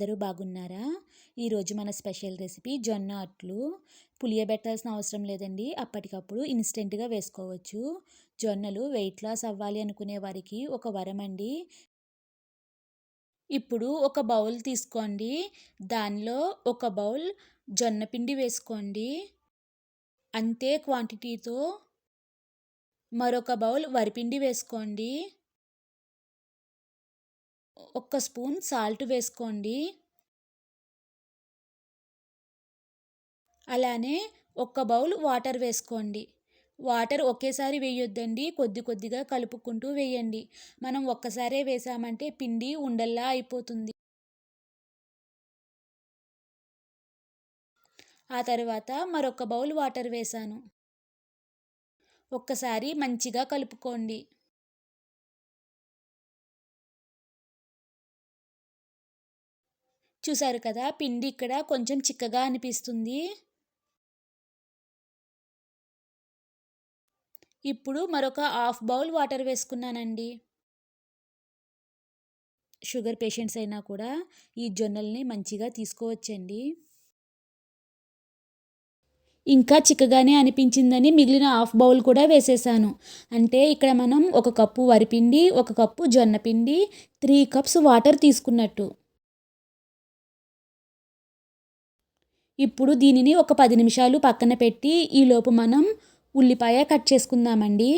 అందరూ బాగున్నారా? ఈరోజు మన స్పెషల్ రెసిపీ జొన్న అట్లు. పులియబెట్టాల్సిన అవసరం లేదండి. అప్పటికప్పుడు ఇన్స్టెంట్గా వేసుకోవచ్చు. జొన్నలు వెయిట్ లాస్ అవ్వాలి అనుకునే వారికి ఒక వరం అండి ఇప్పుడు ఒక బౌల్ తీసుకోండి. దానిలో ఒక బౌల్ జొన్న పిండి వేసుకోండి. అంతే క్వాంటిటీతో మరొక బౌల్ వరిపిండి వేసుకోండి. ఒక్క స్పూన్ సాల్ట్ వేసుకోండి. అలానే ఒక్క బౌల్ వాటర్ వేసుకోండి. వాటర్ ఒకేసారి వేయొద్దండి. కొద్ది కొద్దిగా కలుపుకుంటూ వేయండి. మనం ఒక్కసారే వేసామంటే పిండి ఉండల్లా అయిపోతుంది. ఆ తర్వాత మరొక బౌల్ వాటర్ వేసాను. ఒక్కసారి మంచిగా కలుపుకోండి. చూసారు కదా పిండి ఇక్కడ కొంచెం చిక్కగా అనిపిస్తుంది. ఇప్పుడు మరొక హాఫ్ బౌల్ వాటర్ వేసుకున్నానండి. షుగర్ పేషెంట్స్ అయినా కూడా ఈ జొన్నల్ని మంచిగా తీసుకోవచ్చండి. ఇంకా చిక్కగానే అనిపించిందని మిగిలిన హాఫ్ బౌల్ కూడా వేసేసాను. అంటే ఇక్కడ మనం ఒక కప్పు వరిపిండి ఒక కప్పు జొన్న పిండి త్రీ కప్స్ వాటర్ తీసుకున్నట్టు. ఇప్పుడు దీనిని ఒక పది నిమిషాలు పక్కన పెట్టి ఈలోపు మనం ఉల్లిపాయ కట్ చేసుకుందామండి.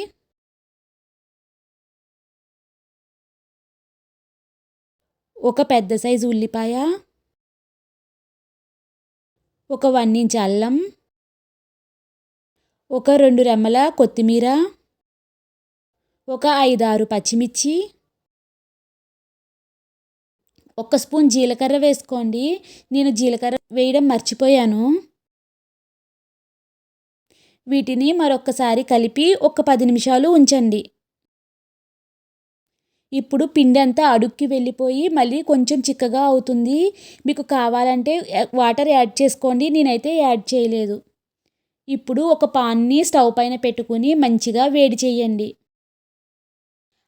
ఒక పెద్ద సైజు ఉల్లిపాయ ఒక వన్ ఇంచ్ అల్లం ఒక రెండు రెమ్మల కొత్తిమీర ఒక ఐదారు పచ్చిమిర్చి ఒక స్పూన్ జీలకర్ర వేసుకోండి. నేను జీలకర్ర వేయడం మర్చిపోయాను. వీటిని మరొకసారి కలిపి ఒక పది నిమిషాలు ఉంచండి. ఇప్పుడు పిండి అంతా అడుక్కి వెళ్ళిపోయి మళ్ళీ కొంచెం చిక్కగా అవుతుంది. మీకు కావాలంటే వాటర్ యాడ్ చేసుకోండి. నేనైతే యాడ్ చేయలేదు. ఇప్పుడు ఒక పాన్ని స్టవ్ పైన పెట్టుకుని మంచిగా వేడి చేయండి.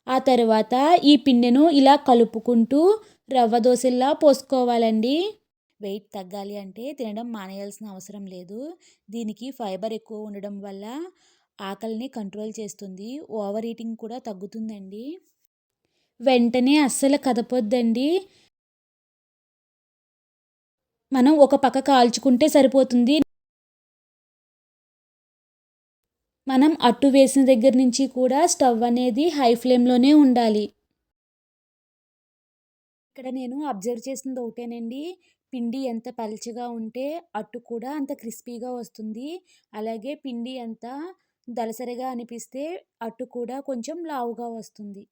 ఆ తర్వాత ఈ పిండిను ఇలా కలుపుకుంటూ రవ్వ దోశల్లా పోసుకోవాలండి. వెయిట్ తగ్గాలి అంటే తినడం మానేయాల్సిన అవసరం లేదు. దీనికి ఫైబర్ ఎక్కువ ఉండడం వల్ల ఆకలిని కంట్రోల్ చేస్తుంది. ఓవర్ ఈటింగ్ కూడా తగ్గుతుందండి. వెంటనే అస్సలు కదపొద్దండి. మనం ఒక పక్క కాల్చుకుంటే సరిపోతుంది. మనం అట్టు వేసిన దగ్గర నుంచి కూడా స్టవ్ అనేది హై ఫ్లేమ్లోనే ఉండాలి. ఇక్కడ నేను అబ్జర్వ్ చేసింది ఒకటేనండి. పిండి ఎంత పలచగా ఉంటే అట్టు కూడా అంత క్రిస్పీగా వస్తుంది. అలాగే పిండి ఎంత దలసరిగా అనిపిస్తే అట్టు కూడా కొంచెం లావుగా వస్తుంది.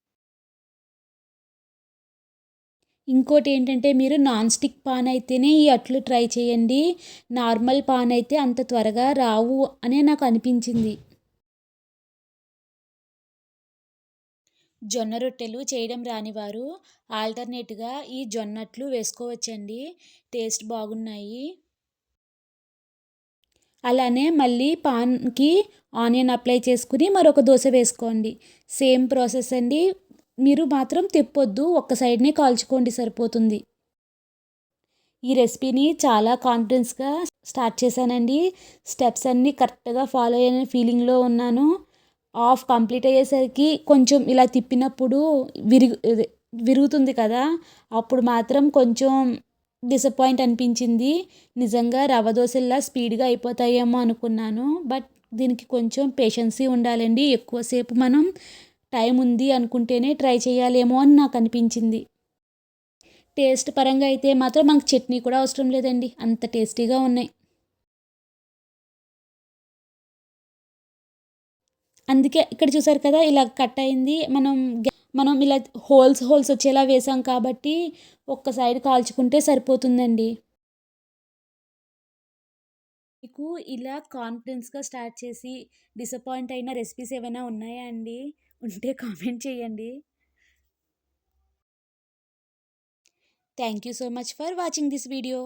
ఇంకోటి ఏంటంటే మీరు నాన్ స్టిక్ పాన్ అయితేనే ఈ అట్లు ట్రై చేయండి. నార్మల్ పాన్ అయితే అంత త్వరగా రావు అనే నాకు అనిపించింది. జొన్న రొట్టెలు చేయడం రానివారు. ఆల్టర్నేట్గా ఈ జొన్నట్లు వేసుకోవచ్చండి. టేస్ట్ బాగున్నాయి. అలానే మళ్ళీ పాన్కి ఆనియన్ అప్లై చేసుకుని మరొక దోశ వేసుకోండి. సేమ్ ప్రాసెస్ అండి. మీరు మాత్రం తిప్పొద్దు. ఒక్క సైడ్నే కాల్చుకోండి సరిపోతుంది. ఈ రెసిపీని చాలా కాన్ఫిడెన్స్గా స్టార్ట్ చేశానండి. స్టెప్స్ అన్నీ కరెక్ట్గా ఫాలో అయిన ఫీలింగ్లో ఉన్నాను. ఆఫ్ కంప్లీట్ అయ్యేసరికి కొంచెం ఇలా తిప్పినప్పుడు విరుగు విరుగుతుంది కదా అప్పుడు మాత్రం కొంచెం డిసప్పాయింట్ అనిపించింది. నిజంగా రవ్వ దోశల్లా స్పీడ్గా అయిపోతాయేమో అనుకున్నాను. బట్ దీనికి కొంచెం పేషెన్సీ ఉండాలండి. ఎక్కువసేపు మనం టైం ఉంది అనుకుంటేనే ట్రై చేయాలేమో అని నాకు అనిపించింది. టేస్ట్ పరంగా అయితే మాత్రం మనకు చట్నీ కూడా అవసరం లేదండి. అంత టేస్టీగా ఉన్నాయి. అందుకే ఇక్కడ చూసారు కదా ఇలా కట్ అయింది. మనం మనం ఇలా హోల్స్ హోల్స్ వచ్చేలా వేసాం కాబట్టి ఒక్క సైడ్ కాల్చుకుంటే సరిపోతుందండి. మీకు ఇలా కాన్ఫిడెన్స్గా స్టార్ట్ చేసి డిసప్పాయింట్ అయిన రెసిపీస్ ఏమైనా ఉన్నాయా అండి? ఉంటే కామెంట్ చేయండి. Thank you so much for watching this video.